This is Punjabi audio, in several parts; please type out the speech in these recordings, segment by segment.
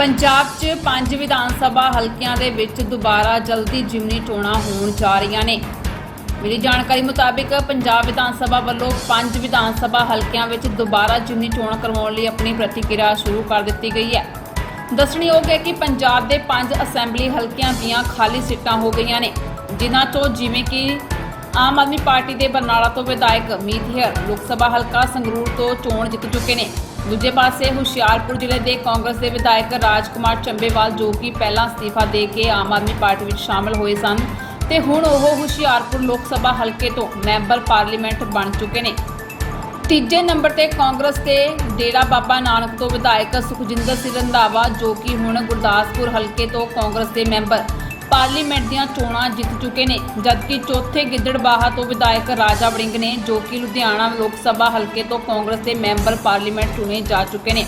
ਪੰਜਾਬ 'ਚ ਪੰਜ ਵਿਧਾਨ ਸਭਾ ਹਲਕਿਆਂ ਦੇ ਵਿੱਚ ਦੁਬਾਰਾ ਜਲਦੀ ਜਿਮਨੀ ਚੋਣਾਂ ਹੋਣ ਜਾ ਰਹੀਆਂ ਨੇ। ਮਿਲੀ ਜਾਣਕਾਰੀ ਮੁਤਾਬਿਕ ਪੰਜਾਬ ਵਿਧਾਨ ਸਭਾ ਵੱਲੋਂ ਪੰਜ ਵਿਧਾਨ ਸਭਾ ਹਲਕਿਆਂ ਵਿੱਚ ਦੁਬਾਰਾ ਜਿਮਨੀ ਚੋਣ ਕਰਵਾਉਣ ਲਈ ਆਪਣੀ ਪ੍ਰਤੀਕਿਰਿਆ ਸ਼ੁਰੂ ਕਰ ਦਿੱਤੀ ਗਈ ਹੈ। ਦੱਸਣਯੋਗ ਹੈ ਕਿ ਪੰਜਾਬ ਦੇ ਪੰਜ ਅਸੈਂਬਲੀ ਹਲਕਿਆਂ ਦੀਆਂ ਖਾਲੀ ਸੀਟਾਂ ਹੋ ਗਈਆਂ ਨੇ, ਜਿਨ੍ਹਾਂ ਤੋਂ ਜਿਵੇਂ ਕਿ ਆਮ ਆਦਮੀ ਪਾਰਟੀ ਦੇ ਬਰਨਾਲਾ ਤੋਂ ਵਿਧਾਇਕ ਮੀਤ ਹੇਅਰ ਲੋਕ ਸਭਾ ਹਲਕਾ ਸੰਗਰੂਰ ਤੋਂ ਚੋਣ ਜਿੱਤ ਚੁੱਕੇ ਨੇ। ਦੂਜੇ ਪਾਸੇ ਹੁਸ਼ਿਆਰਪੁਰ ਜ਼ਿਲ੍ਹੇ ਦੇ ਕਾਂਗਰਸ ਦੇ ਵਿਧਾਇਕ ਰਾਜਕੁਮਾਰ ਚੰਬੇਵਾਲ ਜੋ ਕਿ ਪਹਿਲਾਂ ਅਸਤੀਫਾ ਦੇ ਕੇ ਆਮ ਆਦਮੀ ਪਾਰਟੀ ਵਿੱਚ ਸ਼ਾਮਲ ਹੋਏ ਸਨ ਤੇ ਹੁਣ ਉਹ ਹੁਸ਼ਿਆਰਪੁਰ ਲੋਕ ਸਭਾ ਹਲਕੇ ਤੋਂ ਮੈਂਬਰ ਪਾਰਲੀਮੈਂਟ ਬਣ ਚੁੱਕੇ ਨੇ। ਤੀਜੇ ਨੰਬਰ ਤੇ ਕਾਂਗਰਸ ਦੇ ਡੇਰਾ ਬਾਬਾ ਨਾਨਕ ਤੋਂ ਵਿਧਾਇਕ ਸੁਖਜਿੰਦਰ ਸਿੰਘ ਰੰਧਾਵਾ ਜੋ ਕਿ ਹੁਣ ਗੁਰਦਾਸਪੁਰ ਹਲਕੇ ਤੋਂ ਕਾਂਗਰਸ ਦੇ ਮੈਂਬਰ ਪਾਰਲੀਮੈਂਟ ਦੀਆਂ ਚੋਣਾਂ ਜਿੱਤ ਚੁੱਕੇ ਨੇ, ਜਦਕਿ ਚੌਥੇ ਗਿੱਦੜਬਾਹਾ ਤੋਂ ਵਿਧਾਇਕ ਰਾਜਾ ਵੜਿੰਗ ਨੇ, ਜੋ ਕਿ ਲੁਧਿਆਣਾ ਲੋਕ ਸਭਾ ਹਲਕੇ ਤੋਂ ਕਾਂਗਰਸ ਦੇ ਮੈਂਬਰ ਪਾਰਲੀਮੈਂਟ ਚੁਣੇ ਜਾ ਚੁੱਕੇ ਨੇ।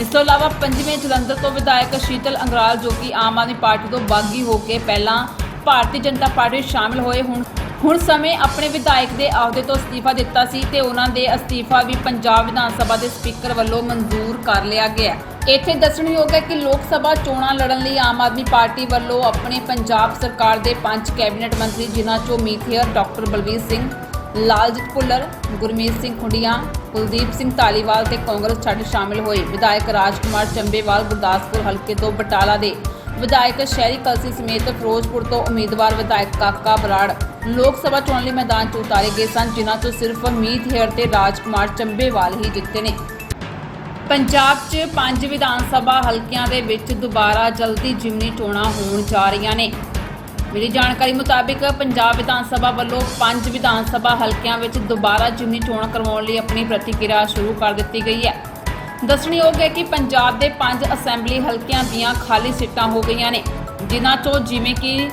ਇਸ ਤੋਂ ਇਲਾਵਾ ਪੰਜਵੇਂ ਜਲੰਧਰ ਤੋਂ ਵਿਧਾਇਕ ਸ਼ੀਤਲ ਅੰਗਰਾਲ, ਜੋ ਕਿ ਆਮ ਆਦਮੀ ਪਾਰਟੀ ਤੋਂ ਬਾਗੀ ਹੋ ਕੇ ਪਹਿਲਾਂ ਭਾਰਤੀ ਜਨਤਾ ਪਾਰਟੀ ਵਿੱਚ ਸ਼ਾਮਲ ਹੋਏ ਹੁਣ ਹੁਣ ਸਮੇਂ ਆਪਣੇ ਵਿਧਾਇਕ ਦੇ ਅਹੁਦੇ ਤੋਂ ਅਸਤੀਫਾ ਦਿੱਤਾ ਸੀ ਤੇ ਉਹਨਾਂ ਦੇ ਅਸਤੀਫਾ ਵੀ ਪੰਜਾਬ ਵਿਧਾਨ ਸਭਾ ਦੇ ਸਪੀਕਰ ਵੱਲੋਂ ਮਨਜ਼ੂਰ ਕਰ ਲਿਆ ਗਿਆ ਇੱਥੇ ਦੱਸਣਯੋਗ ਹੈ ਕਿ ਲੋਕ ਸਭਾ ਚੋਣਾਂ ਲੜਨ ਲਈ ਆਮ ਆਦਮੀ ਪਾਰਟੀ ਵੱਲੋਂ ਆਪਣੇ ਪੰਜਾਬ ਸਰਕਾਰ ਦੇ ਪੰਜ ਕੈਬਨਿਟ ਮੰਤਰੀ, ਜਿਨ੍ਹਾਂ ਚੋਂ ਮੀਥੀਅਰ ਡਾਕਟਰ ਬਲਵੀਰ ਸਿੰਘ, ਲਾਲਜੀਤ ਭੁੱਲਰ, ਗੁਰਮੀਤ ਸਿੰਘ ਖੁੰਡੀਆਂ, ਕੁਲਦੀਪ ਸਿੰਘ ਧਾਲੀਵਾਲ ਤੇ ਕਾਂਗਰਸ ਛੱਡ ਸ਼ਾਮਿਲ ਹੋਏ। ਵਿਧਾਇਕ ਰਾਜਕੁਮਾਰ ਚੰਬੇਵਾਲ ਗੁਰਦਾਸਪੁਰ ਹਲਕੇ ਤੋਂ ਬਟਾਲਾ ਦੇ। ਵਿਧਾਇਕ ਸ਼ਹਿਰੀ ਕਲਸੀ ਸਮੇਤ ਫਿਰੋਜ਼ਪੁਰ ਤੋਂ ਉਮੀਦਵਾਰ ਵਿਧਾਇਕ ਕਾਕਾ ਬਰਾੜ ਲੋਕ ਸਭਾ ਚੋਣ ਲਈ ਮੈਦਾਨ 'ਚ ਉਤਾਰੇ ਗਏ ਸਨ, ਜਿਨ੍ਹਾਂ 'ਚੋਂ ਸਿਰਫ ਮੀਤ ਹੇਅਰ ਤੇ ਰਾਜਕੁਮਾਰ ਚੰਬੇਵਾਲ ਹੀ ਜਿੱਤੇ ਨੇ। ਪੰਜਾਬ 'ਚ ਪੰਜ ਵਿਧਾਨ ਸਭਾ ਹਲਕਿਆਂ ਦੇ ਵਿੱਚ ਦੁਬਾਰਾ ਜਲਦੀ ਜਿਮਨੀ ਚੋਣਾਂ ਹੋਣ ਜਾ ਰਹੀਆਂ ਨੇ। ਮਿਲੀ ਜਾਣਕਾਰੀ ਮੁਤਾਬਿਕ ਪੰਜਾਬ ਵਿਧਾਨ ਸਭਾ ਵੱਲੋਂ ਪੰਜ ਵਿਧਾਨ ਸਭਾ ਹਲਕਿਆਂ ਵਿੱਚ ਦੁਬਾਰਾ ਜਿਮਨੀ ਚੋਣ ਕਰਵਾਉਣ ਲਈ ਆਪਣੀ ਪ੍ਰਤੀਕਿਰਿਆ ਸ਼ੁਰੂ ਕਰ ਦਿੱਤੀ ਗਈ ਹੈ। ਦੱਸਣਯੋਗ ਹੈ ਕਿ ਪੰਜਾਬ ਦੇ ਪੰਜ ਅਸੈਂਬਲੀ ਹਲਕਿਆਂ ਦੀਆਂ ਖਾਲੀ ਸੀਟਾਂ ਹੋ ਗਈਆਂ ਨੇ, ਜਿਨ੍ਹਾਂ 'ਚੋਂ ਜਿਵੇਂ ਕਿ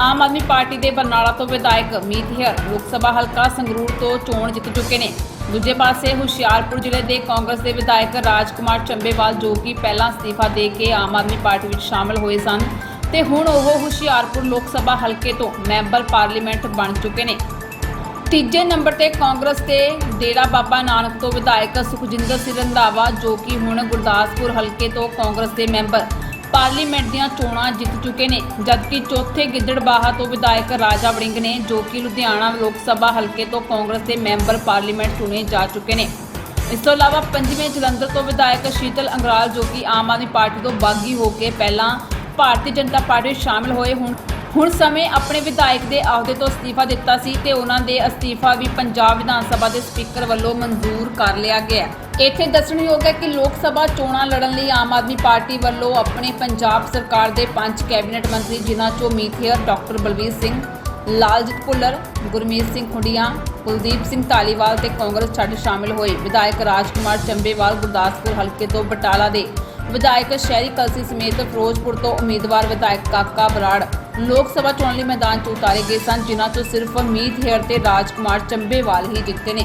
ਆਮ ਆਦਮੀ ਪਾਰਟੀ ਦੇ ਬਰਨਾਲਾ ਤੋਂ ਵਿਧਾਇਕ ਮੀਤ ਹੇਅਰ ਲੋਕ ਸਭਾ ਹਲਕਾ ਸੰਗਰੂਰ ਤੋਂ ਚੋਣ ਜਿੱਤ ਚੁੱਕੇ ਨੇ। ਦੂਜੇ ਪਾਸੇ ਹੁਸ਼ਿਆਰਪੁਰ ਜ਼ਿਲ੍ਹੇ ਦੇ ਕਾਂਗਰਸ ਦੇ ਵਿਧਾਇਕ ਰਾਜਕੁਮਾਰ ਚੰਬੇਵਾਲ ਜੋ ਕਿ ਪਹਿਲਾਂ ਅਸਤੀਫਾ ਦੇ ਕੇ ਆਮ ਆਦਮੀ ਪਾਰਟੀ ਵਿੱਚ ਸ਼ਾਮਲ ਹੋਏ ਸਨ ਤੇ ਹੁਣ ਉਹ ਹੁਸ਼ਿਆਰਪੁਰ ਲੋਕ ਸਭਾ ਹਲਕੇ ਤੋਂ ਮੈਂਬਰ ਪਾਰਲੀਮੈਂਟ ਬਣ ਚੁੱਕੇ ਨੇ। ਤੀਜੇ ਨੰਬਰ ਤੇ ਕਾਂਗਰਸ ਦੇ ਡੇਰਾ ਬਾਬਾ ਨਾਨਕ ਤੋਂ ਵਿਧਾਇਕ ਸੁਖਜਿੰਦਰ ਸਿੰਘ ਰੰਧਾਵਾ ਜੋ ਕਿ ਹੁਣ ਗੁਰਦਾਸਪੁਰ ਹਲਕੇ ਤੋਂ ਕਾਂਗਰਸ ਦੇ ਮੈਂਬਰ ਪਾਰਲੀਮੈਂਟ ਦੀਆਂ ਚੋਣਾਂ ਜਿੱਤ ਚੁੱਕੇ ਨੇ, ਜਦਕਿ ਚੌਥੇ ਗਿੱਦੜਬਾਹਾ ਤੋਂ ਵਿਧਾਇਕ ਰਾਜਾ ਵੜਿੰਗ ਨੇ, ਜੋ ਕਿ ਲੁਧਿਆਣਾ ਲੋਕ ਸਭਾ ਹਲਕੇ ਤੋਂ ਕਾਂਗਰਸ ਦੇ ਮੈਂਬਰ ਪਾਰਲੀਮੈਂਟ ਚੁਣੇ ਜਾ ਚੁੱਕੇ ਨੇ। ਇਸ ਤੋਂ ਇਲਾਵਾ ਪੰਜਵੇਂ ਜਲੰਧਰ ਤੋਂ ਵਿਧਾਇਕ ਸ਼ੀਤਲ ਅੰਗਰਾਲ, ਜੋ ਕਿ ਆਮ ਆਦਮੀ ਪਾਰਟੀ ਤੋਂ ਬਾਗੀ ਹੋ ਕੇ ਪਹਿਲਾਂ ਭਾਰਤੀ ਜਨਤਾ ਪਾਰਟੀ ਵਿੱਚ ਸ਼ਾਮਲ ਹੋਏ, ਹੁਣ ਹੁਣ ਸਮੇਂ ਆਪਣੇ ਵਿਧਾਇਕ ਦੇ ਅਹੁਦੇ ਤੋਂ ਅਸਤੀਫਾ ਦਿੱਤਾ ਸੀ ਤੇ ਉਹਨਾਂ ਦੇ ਅਸਤੀਫਾ ਵੀ ਪੰਜਾਬ ਵਿਧਾਨ ਸਭਾ ਦੇ ਸਪੀਕਰ ਵੱਲੋਂ ਮਨਜ਼ੂਰ ਕਰ ਲਿਆ ਗਿਆ ਇੱਥੇ ਦੱਸਣਯੋਗ ਹੈ ਕਿ ਲੋਕ ਸਭਾ ਚੋਣਾਂ ਲੜਨ ਲਈ ਆਮ ਆਦਮੀ ਪਾਰਟੀ ਵੱਲੋਂ ਆਪਣੇ ਪੰਜਾਬ ਸਰਕਾਰ ਦੇ ਪੰਜ ਕੈਬਨਿਟ ਮੰਤਰੀ, ਜਿਨ੍ਹਾਂ ਚੋਂ ਮੀਥੇਅਰ ਡਾਕਟਰ ਬਲਵੀਰ ਸਿੰਘ, ਲਾਲਜੀਤ ਭੁੱਲਰ, ਗੁਰਮੀਤ ਸਿੰਘ ਖੁੰਡੀਆਂ, ਕੁਲਦੀਪ ਸਿੰਘ ਧਾਲੀਵਾਲ ਤੇ ਕਾਂਗਰਸ ਛੱਡ ਸ਼ਾਮਿਲ ਹੋਏ। ਵਿਧਾਇਕ ਰਾਜਕੁਮਾਰ ਚੰਬੇਵਾਲ ਗੁਰਦਾਸਪੁਰ ਹਲਕੇ ਤੋਂ ਬਟਾਲਾ ਦੇ। ਵਿਧਾਇਕ ਸ਼ਹਿਰੀ ਕਲਸੀ ਸਮੇਤ ਫਿਰੋਜ਼ਪੁਰ ਤੋਂ ਉਮੀਦਵਾਰ ਵਿਧਾਇਕ ਕਾਕਾ ਬਰਾੜ ਲੋਕ ਸਭਾ ਚੋਣ ਲਈ ਮੈਦਾਨ 'ਚ ਉਤਾਰੇ ਗਏ ਸਨ, ਜਿਨ੍ਹਾਂ 'ਚੋਂ ਸਿਰਫ ਮੀਤ ਹੇਅਰ ਤੇ ਰਾਜਕੁਮਾਰ ਚੰਬੇਵਾਲ ਹੀ ਜਿੱਤੇ ਨੇ।